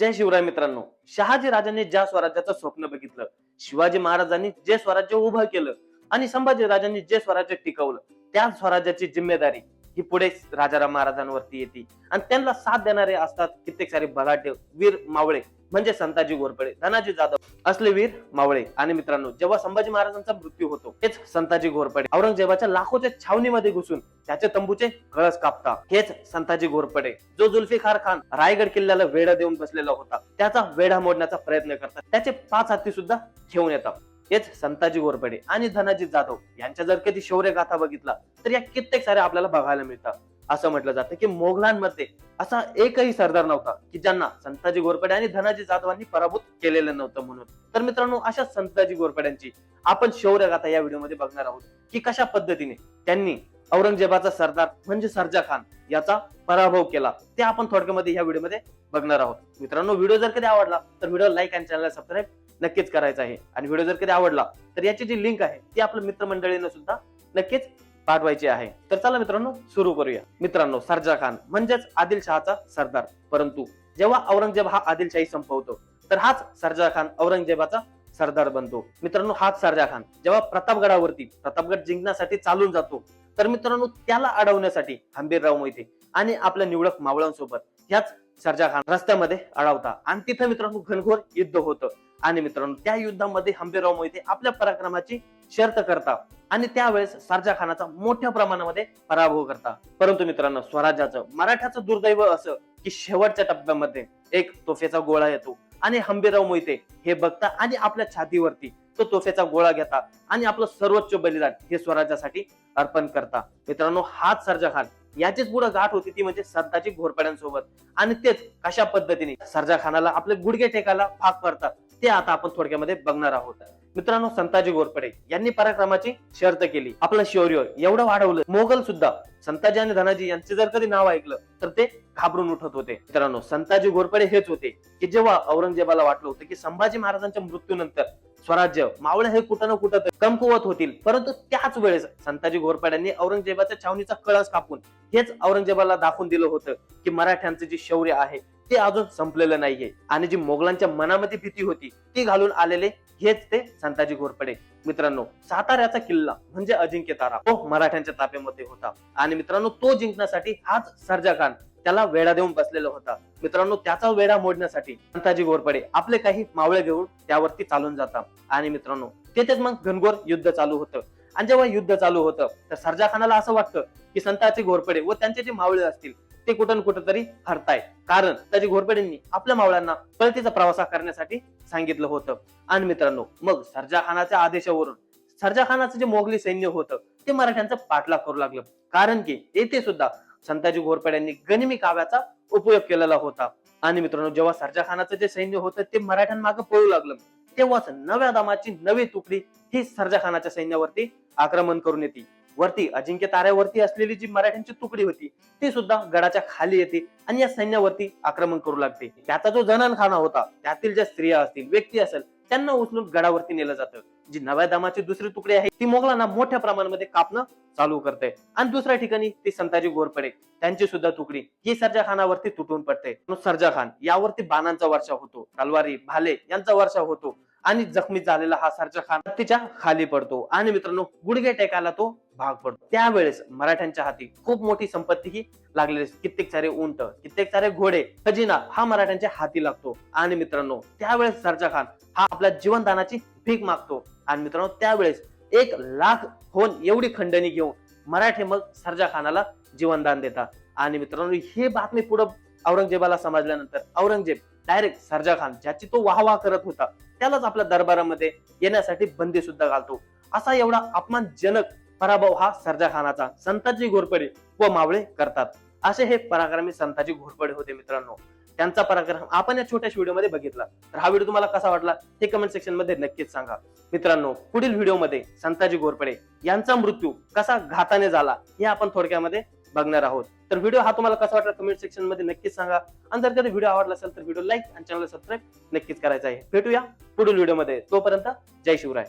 जय शिवराय मित्रांनो. शहाजी राजांनी ज्या स्वराज्याचं स्वप्न बघितलं शिवाजी महाराजांनी जे स्वराज्य उभं केलं आणि संभाजी राजांनी जे स्वराज्य टिकवलं त्या स्वराज्याची जिम्मेदारी ही पुढे राजाराम महाराजांवरती येते. आणि त्यांना साथ देणारे असतात कित्येक सारे बलाढ्य वीर मावळे म्हणजे संताजी घोरपडे धनाजी जाधव. असले वीर मावळे. आणि मित्रांनो जेव्हा संभाजी महाराजांचा मृत्यू होतो हेच संताजी घोरपडे. औरंगजेबाच्या लाखोच्या छावणीमध्ये घुसून त्याचे तंबूचे कळस कापता. हेच संताजी घोरपडे. जो जुल्फिकार खान रायगड किल्ल्याला वेढा देऊन बसलेला होता त्याचा वेढा मोडण्याचा प्रयत्न करतात. त्याचे पाच हत्ती सुद्धा ठेवून येतात. हेच संताजी गोरपडे आणि धनाजी जाधव यांच्या जर कधी शौर्य गाथा बघितला तर या कित्येक साऱ्या आपल्याला बघायला मिळतात. असं म्हटलं जातं की मोगलांमध्ये असा एकही सरदार नव्हता की ज्यांना संताजी गोरपडे आणि धनाजी जाधवांनी पराभूत केलेलं नव्हतं म्हणून. तर मित्रांनो अशा संताजी घोरपड्यांची आपण शौर्य गाथा या व्हिडिओमध्ये बघणार आहोत की कशा पद्धतीने त्यांनी औरंगजेबाचा सरदार म्हणजे सरजा खान याचा पराभव केला ते आपण थोडक्यामध्ये या व्हिडिओमध्ये बघणार आहोत. मित्रांनो व्हिडिओ जर कधी आवडला तर व्हिडिओ लाईक आणि चॅनल सबस्क्राईब नक्कीच करायचा आहे. आणि व्हिडिओ जर कधी आवडला तर याची जी लिंक आहे ती आपल्या मित्रमंडळीनं सुद्धा नक्कीच पाठवायची आहे. तर चला मित्रांनो सुरू करूया. मित्रांनो सरजा खान म्हणजेच आदिलशहाचा सरदार. परंतु जेव्हा औरंगजेब हा आदिलशाही संपवतो तर हाच सरजा खान औरंगजेबाचा सरदार बनतो. मित्रांनो हाच सरजा खान. जेव्हा प्रतापगडावरती प्रतापगड जिंकण्यासाठी चालून जातो तर मित्रांनो त्याला अडवण्यासाठी हंबीरराव मोहिते आणि आपल्या निवडक मावळांसोबत ह्याच सरजा खान रस्त्यामध्ये अडवता. आणि तिथं मित्रांनो घनघोर युद्ध होतं. आणि मित्रांनो त्या युद्धामध्ये हंबीरराव मोहिते आपल्या पराक्रमाची शर्त करता. आणि त्यावेळेस सरजा खानाचा मोठ्या प्रमाणामध्ये पराभव करता. परंतु मित्रांनो स्वराज्याचं मराठ्याचं दुर्दैव असं की शेवटच्या टप्प्यामध्ये एक तोफेचा गोळा येतो. आणि हंबीरराव मोहिते हे बघता आणि आपल्या छातीवरती तो तोफेचा गोळा घेता आणि आपलं सर्वोच्च बलिदान हे स्वराज्यासाठी अर्पण करता. मित्रांनो हाच सरजा खान याचीच पुढे गाठ होती ती म्हणजे संताजी घोरपड्यांसोबत. आणि तेच कशा पद्धतीने सरजा खानाला आपले गुडघे टेकायला फाक करतात ते आता आपण थोडक्यामध्ये बघणार आहोत. मित्रांनो संताजी घोरपडे यांनी पराक्रमाची शर्त केली. आपलं शौर्य एवढं वाढवलं मोगल सुद्धा संताजी आणि धनाजी यांचे जर कधी नाव ऐकलं तर ते घाबरून उठत होते. मित्रांनो संताजी घोरपडे हेच होते की जेव्हा औरंगजेबाला वाटलं होतं की संभाजी महाराजांच्या मृत्यूनंतर स्वराज्य. मावळे हे कुठं ना कुठं कमकुवत होतील. परंतु त्याच वेळेस संताजी घोरपड्यांनी औरंगजेबाच्या छावणीचा कळस कापून हेच औरंगजेबाला दाखवून दिलं होतं की मराठ्यांचं जे शौर्य आहे ते अजून संपलेलं नाहीये. आणि जी मोगलांच्या मनामध्ये भीती होती ती घालून आलेले हेच ते संताजी घोरपडे. मित्रांनो साताऱ्याचा किल्ला म्हणजे अजिंक्य तारा तो मराठ्यांच्या ताब्यामध्ये होता. आणि मित्रांनो तो जिंकण्यासाठी हाच सरजा खान त्याला वेढा देऊन बसलेला होता. मित्रांनो त्याचा वेढा मोडण्यासाठी संताजी घोरपडे आपले काही मावळे घेऊन त्यावरती चालून जातात. आणि मित्रांनो तेथेच मग घनघोर युद्ध चालू होतं. आणि जेव्हा युद्ध चालू होतं तर सरजा खानाला असं वाटतं की संताजी घोरपडे व त्यांचे जे मावळे असतील ते कुठं कुठंतरी कुठं तरी हरताय कारण त्याची घोरपडेंनी आपल्या मावळ्यांना पळतीचा प्रवास करण्यासाठी सांगितलं होतं. आणि मित्रांनो मग सरजा खानाच्या आदेशावरून सरजा खानाचं जे मोगली सैन्य होतं ते मराठ्यांचा पाठलाग करू लागलं. कारण की येथे सुद्धा संताजी घोरपड्यांनी गनिमी काव्याचा उपयोग केलेला होता. आणि मित्रांनो जेव्हा सरजा खानाचं जे सैन्य होतं ते मराठ्यांमागे पळू लागलं. तेव्हाच नव्या दामाची नवी तुकडी ही सरजा खानाच्या सैन्यावरती आक्रमण करून येते. वरती अजिंक्य ताऱ्यावरती असलेली जी मराठ्यांची तुकडी होती ती सुद्धा गडाच्या खाली येते आणि या सैन्यावरती आक्रमण करू लागते. त्याचा जो जनन खाना होता त्यातील ज्या स्त्रिया असतील व्यक्ती असेल त्यांना उचलून गडावरती नेलं जातं. जी नव्या दामाची दुसरी तुकडी आहे ती मोगलांना मोठ्या प्रमाणामध्ये कापणं चालू करते. आणि दुसऱ्या ठिकाणी ती संताजी घोरपडे त्यांची सुद्धा तुकडी ही सरजा खानावरती तुटून पडते. सरजा खान यावरती बाणांचा वर्षा होतो. तलवारी भाले यांचा वर्षा होतो. आणि जखमी झालेला हा सरजा खान तिच्या खाली पडतो. आणि मित्रांनो गुडघे टेकायला तो भाग पडतो. त्यावेळेस मराठ्यांच्या हाती खूप मोठी संपत्ती ही लागलेली कित्येक सारे उंट कित्येक सारे घोडे खजिना हा मराठ्यांच्या हाती लागतो. आणि मित्रांनो त्यावेळेस सरजा खान हा आपल्या जीवनदानाची भीक मागतो. आणि मित्रांनो त्यावेळेस एक लाख होऊन एवढी खंडणी घेऊन मराठे मग सरजा खानाला जीवनदान देतात. आणि मित्रांनो ही बातमी पुढे औरंगजेबाला समजल्यानंतर औरंगजेब डायरेक्ट सरजा खान ज्याची तो वाहवा करत होता त्यालाच आपल्या दरबारामध्ये येण्यासाठी बंदी सुद्धा घालतो. असा एवढा अपमानजनक पराभव हा सरजा खानाचा संताजी घोरपडे व मावळे करतात. असे हे पराक्रमी संताजी घोरपडे होते मित्रांनो. त्यांचा पराक्रम आपण या छोट्या व्हिडिओमध्ये बघितला. तर हा व्हिडिओ तुम्हाला कसा वाटला हे कमेंट सेक्शनमध्ये नक्कीच सांगा. मित्रांनो पुढील व्हिडिओमध्ये संताजी घोरपडे यांचा मृत्यू कसा घाताने झाला हे आपण थोडक्यामध्ये बघणार आहोत. तर व्हिडिओ हा तुम्हाला कसा वाटला कमेंट सेक्शनमध्ये नक्कीच सांगा. आणि जर कधी व्हिडिओ आवडला असेल तर व्हिडिओ लाईक आणि चॅनल सबस्क्राईब नक्कीच करायचा आहे. भेटूया पुढील व्हिडिओमध्ये. तोपर्यंत जय शिवराय.